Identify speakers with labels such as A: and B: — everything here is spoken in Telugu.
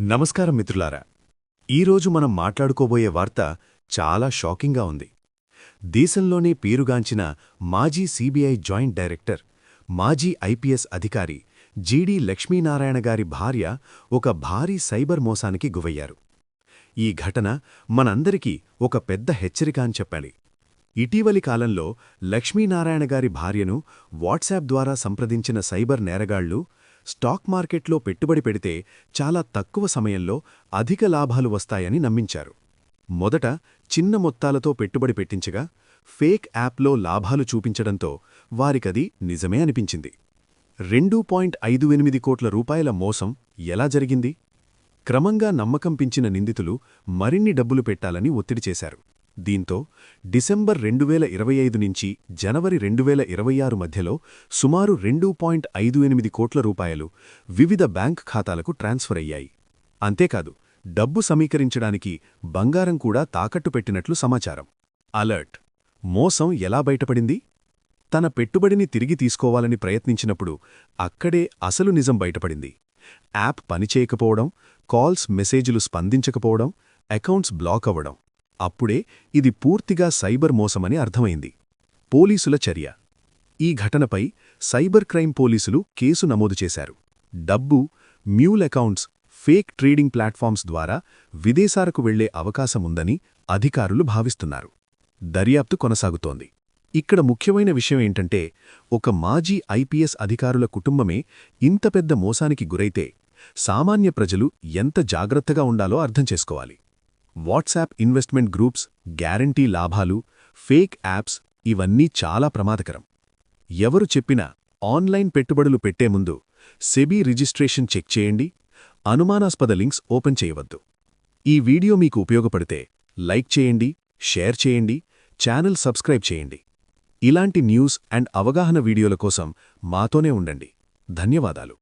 A: నమస్కారం మిత్రులారా. ఈరోజు మనం మాట్లాడుకోబోయే వార్త చాలా షాకింగ్గా ఉంది. దేశంలోనే పేరుగాంచిన మాజీ సీబీఐ జాయింట్ డైరెక్టర్ మాజీ ఐపీఎస్ అధికారి జీడి లక్ష్మీనారాయణ గారి భార్య ఒక భారీ సైబర్ మోసానికి గువయ్యారు. ఈ ఘటన మనందరికీ ఒక పెద్ద హెచ్చరిక అని చెప్పాలి. ఇటీవలి కాలంలో లక్ష్మీనారాయణ గారి భార్యను వాట్సాప్ ద్వారా సంప్రదించిన సైబర్ నేరగాళ్ళు స్టాక్ మార్కెట్లో పెట్టుబడి పెడితే చాలా తక్కువ సమయంలో అధిక లాభాలు వస్తాయని నమ్మించారు. మొదట చిన్న మొత్తాలతో పెట్టుబడి పెట్టించగా ఫేక్ యాప్లో లాభాలు చూపించడంతో వారికది నిజమే అనిపించింది. రెండు పాయింట్ ఐదు ఎనిమిది కోట్ల రూపాయల మోసం ఎలా జరిగింది? క్రమంగా నమ్మకం పించిన నిందితులు మరిన్ని డబ్బులు పెట్టాలని ఒత్తిడి చేశారు. దీంతో డిసెంబర్ రెండు వేల ఇరవై ఐదు నుంచి జనవరి రెండు వేల ఇరవై ఆరు మధ్యలో సుమారు రెండు పాయింట్ ఐదు ఎనిమిది కోట్ల రూపాయలు వివిధ బ్యాంక్ ఖాతాలకు ట్రాన్స్ఫర్ అయ్యాయి. అంతేకాదు డబ్బు సమీకరించడానికి బంగారం కూడా తాకట్టు పెట్టినట్లు సమాచారం. అలర్ట్! మోసం ఎలా బయటపడింది? తన పెట్టుబడిని తిరిగి తీసుకోవాలని ప్రయత్నించినప్పుడు అక్కడే అసలు నిజం బయటపడింది. యాప్ పనిచేయకపోవడం కాల్స్ మెసేజులు స్పందించకపోవడం అకౌంట్స్ బ్లాక్ అవ్వడం. అప్పుడే ఇది పూర్తిగా సైబర్ మోసమని అర్థమైంది. పోలీసుల చర్య. ఈ ఘటనపై సైబర్ క్రైమ్ పోలీసులు కేసు నమోదు చేశారు. డబ్బు mule accounts fake trading platforms ద్వారా విదేశాలకు వెళ్ళే అవకాశముందని అధికారులు భావిస్తున్నారు. దర్యాప్తు కొనసాగుతోంది. ఇక్కడ ముఖ్యమైన విషయం ఏంటంటే ఒక మాజీ ఐపీఎస్ అధికారుల కుటుంబమే ఇంత పెద్ద మోసానికి గురైతే సామాన్య ప్రజలు ఎంత జాగ్రత్తగా ఉండాలో అర్థం చేసుకోవాలి. వాట్సాప్ ఇన్వెస్ట్మెంట్ గ్రూప్స్ గ్యారంటీ లాభాలు ఫేక్ యాప్స్ ఇవన్నీ చాలా ప్రమాదకరం. ఎవరు చెప్పినా ఆన్లైన్ పెట్టుబడులు పెట్టే ముందు సెబీ రిజిస్ట్రేషన్ చెక్ చేయండి అనుమానాస్పద లింక్స్ ఓపెన్ చేయవద్దు. ఈ వీడియో మీకు ఉపయోగపడితే లైక్ చేయండి షేర్ చేయండి ఛానల్ సబ్స్క్రైబ్ చేయండి. ఇలాంటి న్యూస్ అండ్ అవగాహన వీడియోల కోసం మాతోనే ఉండండి. ధన్యవాదాలు.